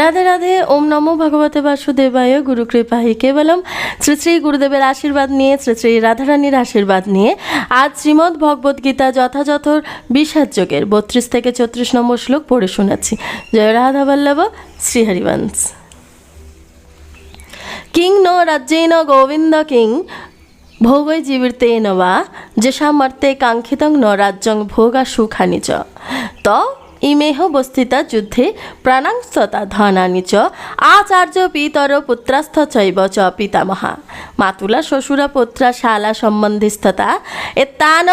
রাধে রাধে, ওম নমো ভগবতে বাসুদেবায়, গুরু কৃপাহি কেবলম। শ্রী শ্রী গুরুদেবের আশীর্বাদ নিয়ে, শ্রী শ্রী রাধারানীর আশীর্বাদ নিয়ে আজ শ্রীমদ্ ভগবদ গীতা যথাযথ বিষাদ যোগের বত্রিশ থেকে চৌত্রিশ নম্বর শ্লোক পড়ে শোনাচ্ছি। জয় রাধা বল্লভ শ্রীহরিবংশ কিং নো রাজ্যেন গোবিন্দ কিং, ভোগৈ জীবিতেন বা যেষামর্তে কাঙ্ক্ষিতং ন রাজ্যং ভোগা সুখানি চ। ত ইমেহ বস্থিতা যুদ্ধে প্রাণাংস্ততা ধনানি চ। আচার্য পিতর পুত্রাস্থ চৈব চ পিতামহা। মাতুলা, শ্বশুরা, পুত্রা, শালা সম্বন্ধিস্থতা। এতান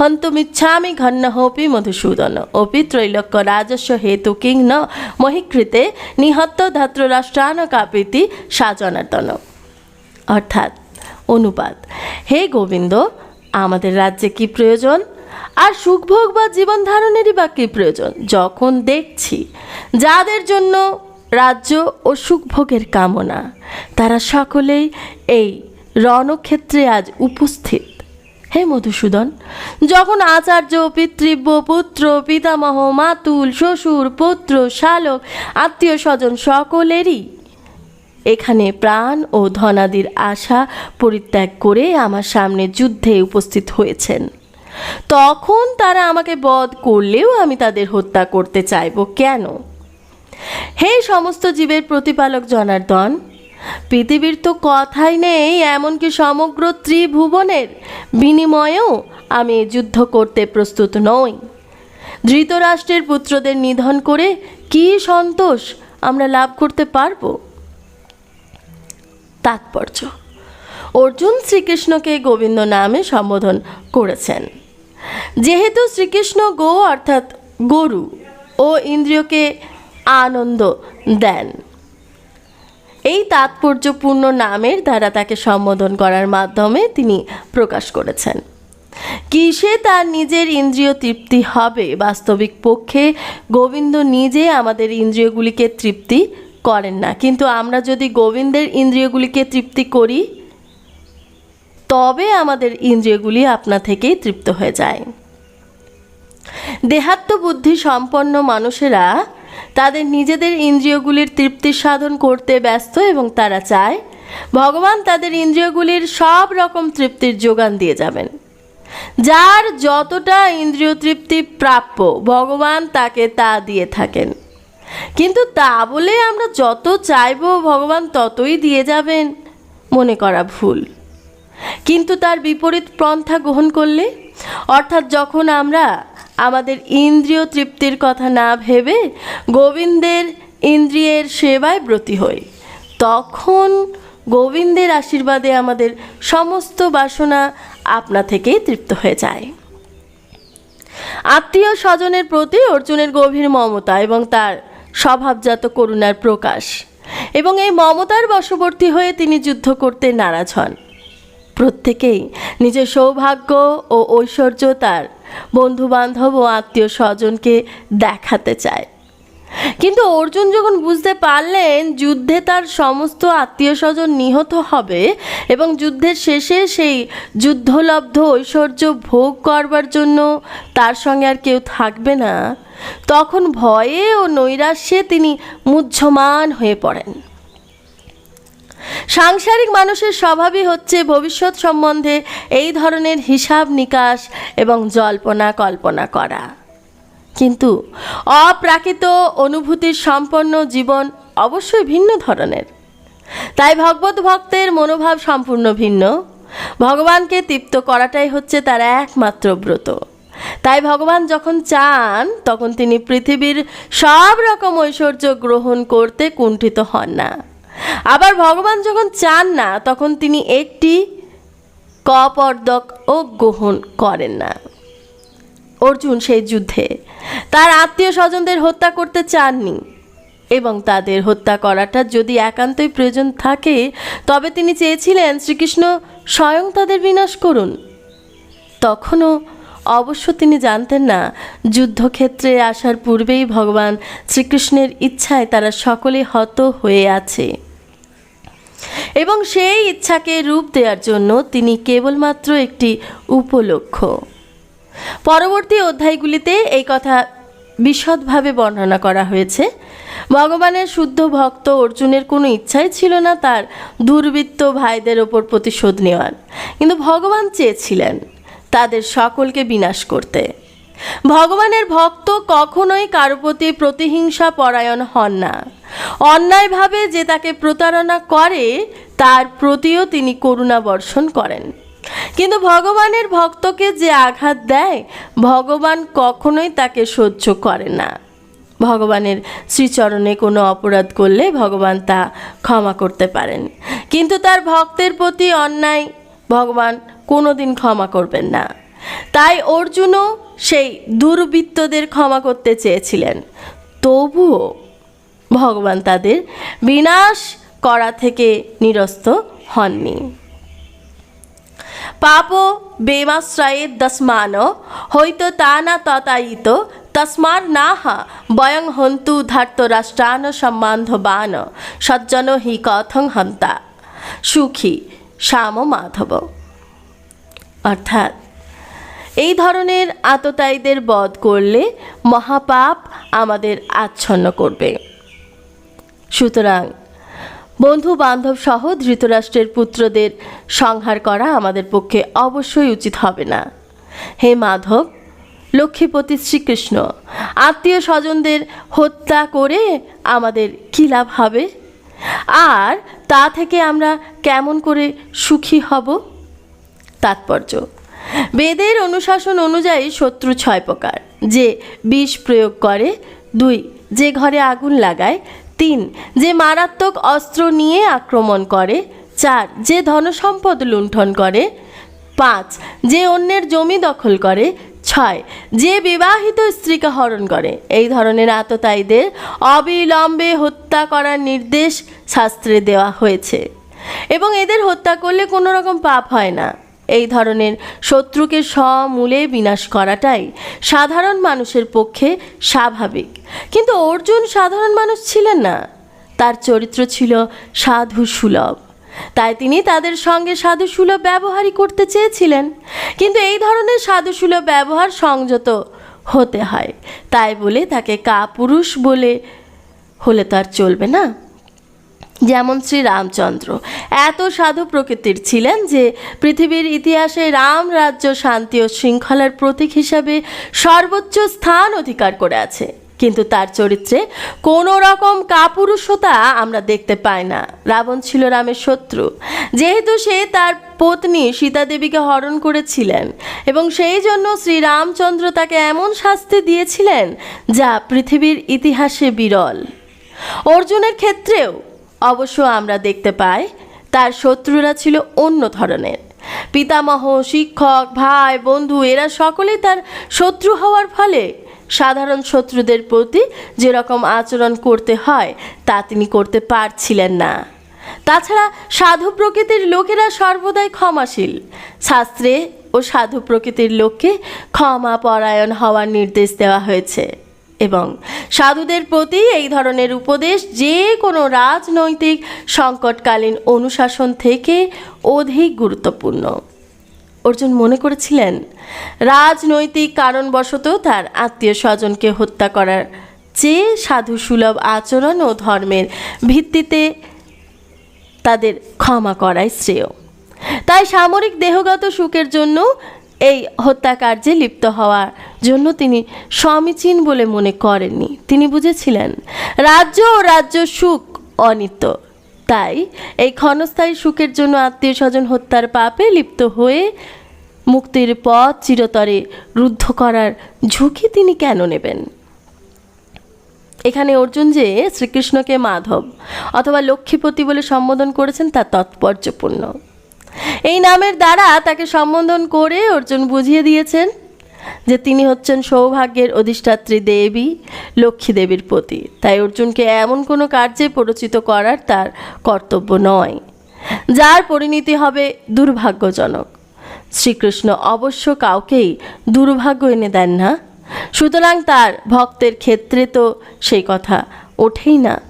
হন্তুমিচ্ছামি ঘন্নহোপি মধুসূদন। অপি ত্রৈলোক্য রাজস্ব হেতু কিং ন মহিকৃতে নিহত ধাত্ররাষ্ট্রান কাপিতি সাজনার্দন। অর্থাৎ অনুপাত। হে গোবিন্দ, আমাদের রাজ্যে কি প্রয়োজন? আর সুখভোগ বা জীবন ধারণেরই বা কী প্রয়োজন? যখন দেখছি যাদের জন্য রাজ্য ও সুখভোগের কামনা, তারা সকলেই এই রণক্ষেত্রে আজ উপস্থিত। হে মধুসূদন, যখন আচার্য, পিতৃব্য, পুত্র, পিতামহ, মাতুল, শ্বশুর, পুত্র, শালক, আত্মীয় স্বজন সকলেরই এখানে প্রাণ ও ধনাদির আশা পরিত্যাগ করে আমার সামনে যুদ্ধে উপস্থিত হয়েছেন। তখন তারা আমাকে বধ করলেও আমি তাদের হত্যা করতে চাইব কেন? হে সমস্ত জীবের প্রতিপালক জনার্দন, পৃথিবীর তো কথাই নেই, এমনকি সমগ্র ত্রিভুবনের বিনিময়েও আমি যুদ্ধ করতে প্রস্তুত নই। ধৃতরাষ্ট্রের পুত্রদের নিধন করে কি সন্তোষ আমরা লাভ করতে পারব? তাৎপর্য। অর্জুন শ্রীকৃষ্ণকে গোবিন্দ নামে সম্বোধন করেছেন। যেহেতু শ্রীকৃষ্ণ গো অর্থাৎ গরু ও ইন্দ্রিয়কে আনন্দ দেন। এই তাৎপর্যপূর্ণ নামের দ্বারা তাকে সম্বোধন করার মাধ্যমে তিনি প্রকাশ করেছেন। কিসে তার নিজের ইন্দ্রিয় তৃপ্তি হবে? বাস্তবিক পক্ষে গোবিন্দ নিজে আমাদের ইন্দ্রিয়গুলিকে তৃপ্তি করেন না। কিন্তু আমরা যদি গোবিন্দের ইন্দ্রিয়গুলিকে তৃপ্তি করি তবে আমাদের ইন্দ্রিয়গুলি আপনা থেকেই তৃপ্ত হয়ে যায়। দেহাত্ম বুদ্ধি সম্পন্ন মানুষেরা তাদের নিজেদের ইন্দ্রিয়গুলির তৃপ্তি সাধন করতে ব্যস্ত এবং তারা চায়, ভগবান তাদের ইন্দ্রিয়গুলির সব রকম তৃপ্তির যোগান দিয়ে যাবেন। যার যতটা ইন্দ্রিয় তৃপ্তি প্রাপ্য, ভগবান তাকে তা দিয়ে থাকেন। কিন্তু তা বলে আমরা যত চাইব, ভগবান ততই দিয়ে যাবেন, মনে করা ভুল। কিন্তু তার বিপরীত পন্থা গ্রহণ করলে? অর্থাৎ যখন আমরা আমাদের ইন্দ্রিয় তৃপ্তির কথা না ভেবে গোবিন্দের ইন্দ্রিয়ের সেবায় ব্রতী হই, তখন গোবিন্দের আশীর্বাদে আমাদের সমস্ত বাসনা আপনা থেকেই তৃপ্ত হয়ে যায়। আত্মীয় স্বজনের প্রতি অর্জুনের গভীর মমতা এবং তার স্বভাবজাত করুণার প্রকাশ এবং এই মমতার বশবর্তী হয়ে তিনি যুদ্ধ করতে নারাজ হন। প্রত্যেকেই নিজের সৌভাগ্য ও ঐশ্বর্য তার বন্ধু বান্ধব ও আত্মীয় স্বজনকে দেখাতে চায়। কিন্তু অর্জুন যখন বুঝতে পারলেন যুদ্ধে তার সমস্ত আত্মীয় স্বজন নিহত হবে এবং যুদ্ধের শেষে সেই যুদ্ধলব্ধ ঐশ্বর্য ভোগ করবার জন্য তার সঙ্গে আর কেউ থাকবে না, তখন ভয়ে ও নৈরাশ্যে তিনি মুহ্যমান হয়ে পড়েন। সাংসারিক মানুষের স্বভাবই হচ্ছে ভবিষ্যৎ সম্বন্ধে এই ধরনের হিসাব নিকাশ এবং জল্পনা কল্পনা করা। কিন্তু অপ্রাকৃত অনুভূতির সম্পন্ন জীবন অবশ্যই ভিন্ন ধরনের। তাই ভগবত ভক্তের মনোভাব সম্পূর্ণ ভিন্ন। ভগবানকে তৃপ্ত করাটাই হচ্ছে তার একমাত্র ব্রত। তাই ভগবান যখন চান, তখন তিনি পৃথিবীর সব রকম ঐশ্বর্য গ্রহণ করতে কুণ্ঠিত হন না। আবার ভগবান যখন চান না, তখন তিনি একটি কপর্দক ও গ্রহণ করেন না। অর্জুন সেই যুদ্ধে তার আত্মীয় স্বজনদের হত্যা করতে চাননি এবং তাদের হত্যা করাটা যদি একান্তই প্রয়োজন থাকে, তবে তিনি চেয়েছিলেন শ্রীকৃষ্ণ স্বয়ং তাদের বিনাশ করুন। তখনও অবশ্য তিনি জানতেন না, যুদ্ধক্ষেত্রে আসার পূর্বেই ভগবান শ্রীকৃষ্ণের ইচ্ছায় তারা সকলে হত হয়ে আছে। এবং সেই ইচ্ছাকে রূপ দেওয়ার জন্য তিনি কেবলমাত্র একটি উপলক্ষ। পরবর্তী অধ্যায়গুলিতে এই কথা বিশদভাবে বর্ণনা করা হয়েছে। ভগবানের শুদ্ধ ভক্ত অর্জুনের কোনো ইচ্ছাই ছিল না তার দুর্বৃত্ত ভাইদের ওপর প্রতিশোধ নেওয়ার। কিন্তু ভগবান চেয়েছিলেন তাদের সকলকে বিনাশ করতে। ভগবানের ভক্ত কখনোই কারও প্রতি প্রতিহিংসা পরায়ণ হন না। অন্যায়ভাবে যে তাকে প্রতারণা করে তার প্রতিও তিনি করুণা বর্ষণ করেন। কিন্তু ভগবানের ভক্তকে যে আঘাত দেয়, ভগবান কখনোই তাকে সহ্য করে না। ভগবানের শ্রীচরণে কোনো অপরাধ করলে ভগবান তা ক্ষমা করতে পারেন। কিন্তু তার ভক্তের প্রতি অন্যায় ভগবান কোনোদিন ক্ষমা করবেন না। তাই অর্জুনও সেই দুর্বৃত্তদের ক্ষমা করতে চেয়েছিলেন। তবুও ভগবান তাদের বিনাশ করা থেকে নিরস্ত হননি। পাপ বেমাশ্রয়ে দস্মান হইত তা না ততায়িত, তস্মার নাহা, বয়ং হন্তু ধার্ত রাষ্ট্রান সম্বান্ধবান সজ্জন হি কথং হন্তা। সুখী, শ্যাম মাধব। অর্থাৎ, এই ধরনের আততায়ীদের বধ করলে মহাপাপ আমাদের আচ্ছন্ন করবে। সুতরাং বন্ধু বান্ধব সহ ধৃতরাষ্ট্রের পুত্রদের সংহার করা আমাদের পক্ষে অবশ্যই উচিত হবে না। হে মাধব, লক্ষ্মীপতি শ্রীকৃষ্ণ, আত্মীয় স্বজনদের হত্যা করে আমাদের কী লাভ হবে? আর তা থেকে আমরা কেমন করে সুখী হব? তাৎপর্য, বেদের অনুশাসন অনুযায়ী শত্রু ছয় প্রকার। যে বিষ প্রয়োগ করে, দুই, যে ঘরে আগুন লাগায় তিন, যে মারাত্মক অস্ত্র নিয়ে আক্রমণ করে। চার, যে ধনসম্পদ লুণ্ঠন করে। পাঁচ, যে অন্যের জমি দখল করে। ছয়, যে বিবাহিত স্ত্রীকে হরণ করে। এই ধরনের আততায়ীদের অবিলম্বে হত্যা করার নির্দেশ শাস্ত্রে দেওয়া হয়েছে। এবং এদের হত্যা করলে কোনো রকম পাপ হয় না। এই ধরনের শত্রুকে সমূলে বিনাশ করাটাই সাধারণ মানুষের পক্ষে স্বাভাবিক। কিন্তু অর্জুন সাধারণ মানুষ ছিলেন না। তার চরিত্র ছিল সাধু সুলভ তাই তিনি তাদের সঙ্গে সাধু সুলভ ব্যবহারই করতে চেয়েছিলেন। কিন্তু এই ধরনের সাধু সুলভ ব্যবহার সংযত হতে হয়। তাই বলে তাকে কাপুরুষ বলে হলে তো আর চলবে না। যেমন শ্রী রামচন্দ্র। এত সাধু প্রকৃতির ছিলেন যে পৃথিবীর ইতিহাসে রাম রাজ্য শান্তি ও শৃঙ্খলার প্রতীক হিসাবে সর্বোচ্চ স্থান অধিকার করে আছে। কিন্তু তার চরিত্রে কোনো রকম কাপুরুষতা আমরা দেখতে পাই না। রাবণ ছিল রামের শত্রু। যেহেতু সে তার পত্নী সীতা দেবীকে হরণ করেছিলেন এবং সেই জন্য শ্রীরামচন্দ্র তাকে এমন শাস্তি দিয়েছিলেন যা পৃথিবীর ইতিহাসে বিরল। অর্জুনের ক্ষেত্রেও অবশ্য আমরা দেখতে পাই, তার শত্রুরা ছিল অন্য ধরনের। পিতামহ, শিক্ষক, ভাই, বন্ধু, এরা সকলেই তার শত্রু হওয়ার ফলে সাধারণ শত্রুদের প্রতি যেরকম আচরণ করতে হয়, তা তিনি করতে পারছিলেন না। তাছাড়া সাধু প্রকৃতির লোকেরা সর্বদাই ক্ষমাশীল। শাস্ত্রে ও সাধু প্রকৃতির লোককে ক্ষমা পরায়ণ হওয়ার নির্দেশ দেওয়া হয়েছে। এবং সাধুদের প্রতি এই ধরনের উপদেশ যে কোনো রাজনৈতিক সংকটকালীন অনুশাসন থেকে অধিক গুরুত্বপূর্ণ। অর্জুন মনে করেছিলেন, রাজনৈতিক কারণবশত তার আত্মীয় স্বজনকে হত্যা করার চেয়ে সাধু সুলভ আচরণ ও ধর্মের ভিত্তিতে তাদের ক্ষমা করাই শ্রেয়। তাই সামরিক দেহগত সুখের জন্য এই হত্যাকার্যে লিপ্ত হওয়ার জন্য তিনি সমীচীন বলে মনে করেননি। তিনি বুঝেছিলেন, রাজ্য ও রাজ্য সুখ অনিত্য। তাই এই ক্ষণস্থায়ী সুখের জন্য আত্মীয় স্বজন হত্যার পাপে লিপ্ত হয়ে মুক্তির পথ চিরতরে রুদ্ধ করার ঝুঁকি তিনি কেন নেবেন? এখানে অর্জুন যে শ্রীকৃষ্ণকে মাধব অথবা লক্ষ্মীপতি বলে সম্বোধন করেছেন তা তাৎপর্যপূর্ণ। এই নামের দ্বারা তাকে সম্বোধন করে অর্জুন বুঝিয়ে দিয়েছেন যে তিনি হচ্ছেন সৌভাগ্যের অধিষ্ঠাত্রী দেবী, লক্ষ্মী দেবীর প্রতি তাই অর্জুনকে এমন কোনো কার্যে পরিচিত করার তার কর্তব্য নয়। যার পরিণতি হবে দুর্ভাগ্যজনক। শ্রীকৃষ্ণ অবশ্য কাউকেই দুর্ভাগ্য এনে দেন না। সুতরাং তার ভক্তের ক্ষেত্রে তো সেই কথা ওঠেই না।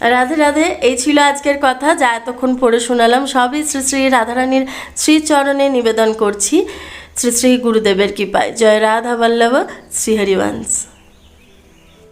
রাধে রাধে, এই ছিল আজকের কথা, যা এতক্ষণ পড়ে শোনালাম। সবই শ্রী শ্রী রাধারানীর শ্রীচরণে নিবেদন করছি। শ্রী শ্রী গুরুদেবের কৃপায়। জয় রাধা বল্লভ, শ্রী হরিবংশ।